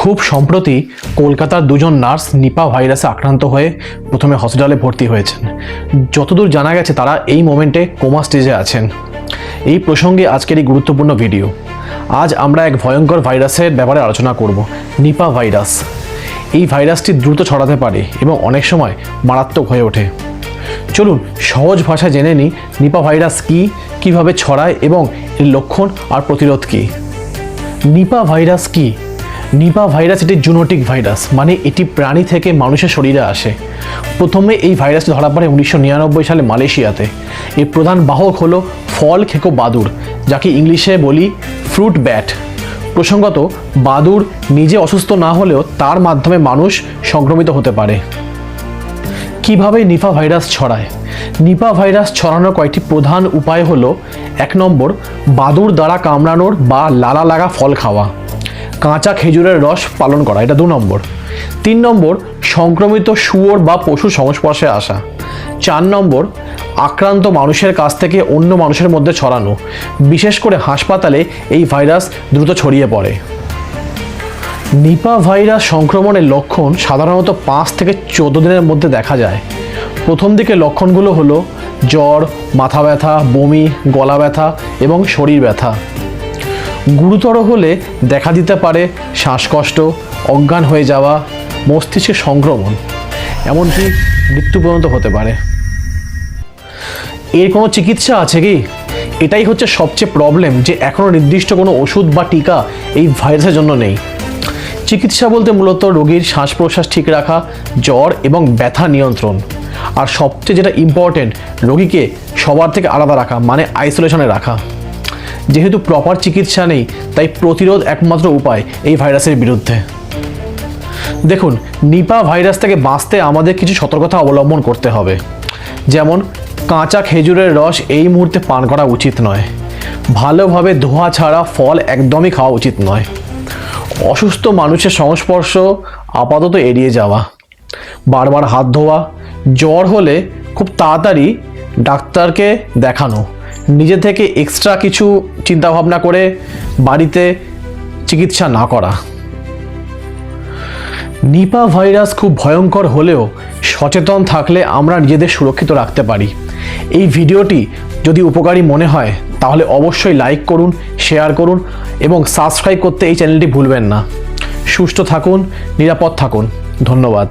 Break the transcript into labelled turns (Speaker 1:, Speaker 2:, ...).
Speaker 1: খুব সম্প্রতি কলকাতার দুজন নার্স নিপা ভাইরাসে আক্রান্ত হয়ে প্রথমে হসপিটালে ভর্তি হয়েছেন। যতদূর জানা গেছে তারা এই মোমেন্টে কোমা স্টেজে আছেন। এই প্রসঙ্গে আজকের এই গুরুত্বপূর্ণ ভিডিও। আজ আমরা এক ভয়ঙ্কর ভাইরাসের ব্যাপারে আলোচনা করব, নিপা ভাইরাস। এই ভাইরাসটি দ্রুত ছড়াতে পারে এবং অনেক সময় মারাত্মক হয়ে ওঠে। চলুন সহজ ভাষায় জেনে নিই নিপা ভাইরাস কী, কীভাবে ছড়ায় এবং এর লক্ষণ আর প্রতিরোধ কী। নিপা ভাইরাস কি? নিপা ভাইরাস, এটি জুনোটিক ভাইরাস মানে এটি প্রাণী থেকে মানুষের শরীরে আসে। প্রথমে এই ভাইরাস ধরা পড়ে উনিশশো নিরানব্বই সালে মালয়েশিয়াতে। এর প্রধান বাহক হলো ফল খেকো বাদুর, যাকে ইংলিশে বলি ফ্রুট ব্যাট। প্রসঙ্গত, বাদুর নিজে অসুস্থ না হলেও তার মাধ্যমে মানুষ সংক্রমিত হতে পারে। কীভাবে নিপা ভাইরাস ছড়ায়? নিপা ভাইরাস ছড়ানোর কয়েকটি প্রধান উপায় হলো, এক নম্বর, বাদুর দ্বারা কামড়ানোর বা লালা লাগা ফল খাওয়া। কাঁচা খেজুরের রস পালন করা, এটা দু নম্বর। তিন নম্বর, সংক্রমিত শুয়োর বা পশু সংস্পর্শে আসা। চার নম্বর, আক্রান্ত মানুষের কাছ থেকে অন্য মানুষের মধ্যে ছড়ানো, বিশেষ করে হাসপাতালে এই ভাইরাস দ্রুত ছড়িয়ে পড়ে। নিপা ভাইরাস সংক্রমণের লক্ষণ সাধারণত পাঁচ থেকে চোদ্দ দিনের মধ্যে দেখা যায়। প্রথম দিকে লক্ষণগুলো হলো জ্বর, মাথা ব্যথা, বমি, গলা ব্যথা এবং শরীর ব্যথা। গুরুতর হলে দেখা দিতে পারে শ্বাসকষ্ট, অজ্ঞান হয়ে যাওয়া, মস্তিষ্কে সংক্রমণ। এমনকি মৃত্যু পর্যন্ত হতে পারে। এর কোনো চিকিৎসা আছে কি? এটাই হচ্ছে সবচেয়ে প্রবলেম যে এখনও নির্দিষ্ট কোনো ওষুধ বা টিকা এই ভাইরাসের জন্য নেই। চিকিৎসা বলতে মূলত রোগীর শ্বাস প্রশ্বাস ঠিক রাখা, জ্বর এবং ব্যথা নিয়ন্ত্রণ। আর সবচেয়ে যেটা ইম্পর্টেন্ট রোগীকে সবার থেকে আলাদা রাখা মানে আইসোলেশনে রাখা। যেহেতু প্রপার চিকিৎসা নেই, তাই প্রতিরোধ একমাত্র উপায় এই ভাইরাসের বিরুদ্ধে। দেখুন, নিপা ভাইরাস থেকে বাঁচতে আমাদের কিছু সতর্কতা অবলম্বন করতে হবে। যেমন, কাঁচা খেজুরের রস এই মুহূর্তে পান করা উচিত নয়। ভালোভাবে ধোয়া ছাড়া ফল একদমই খাওয়া উচিত নয়। অসুস্থ মানুষের সংস্পর্শ আপাতত এড়িয়ে যাওয়া। বারবার হাত ধোয়া, জ্বর হলে খুব তাড়াতাড়ি ডাক্তারকে দেখানো। নিজে থেকে এক্সট্রা কিছু চিন্তাভাবনা করে বাড়িতে চিকিৎসা না করা। নিপা ভাইরাস খুব ভয়ঙ্কর হলেও সচেতন থাকলে আমরা নিজেদের সুরক্ষিত রাখতে পারি। এই ভিডিওটি যদি উপকারী মনে হয়, তাহলে অবশ্যই লাইক করুন শেয়ার করুন এবং সাবস্ক্রাইব করতে এই চ্যানেলটি ভুলবেন না। সুস্থ থাকুন, নিরাপদ থাকুন। ধন্যবাদ।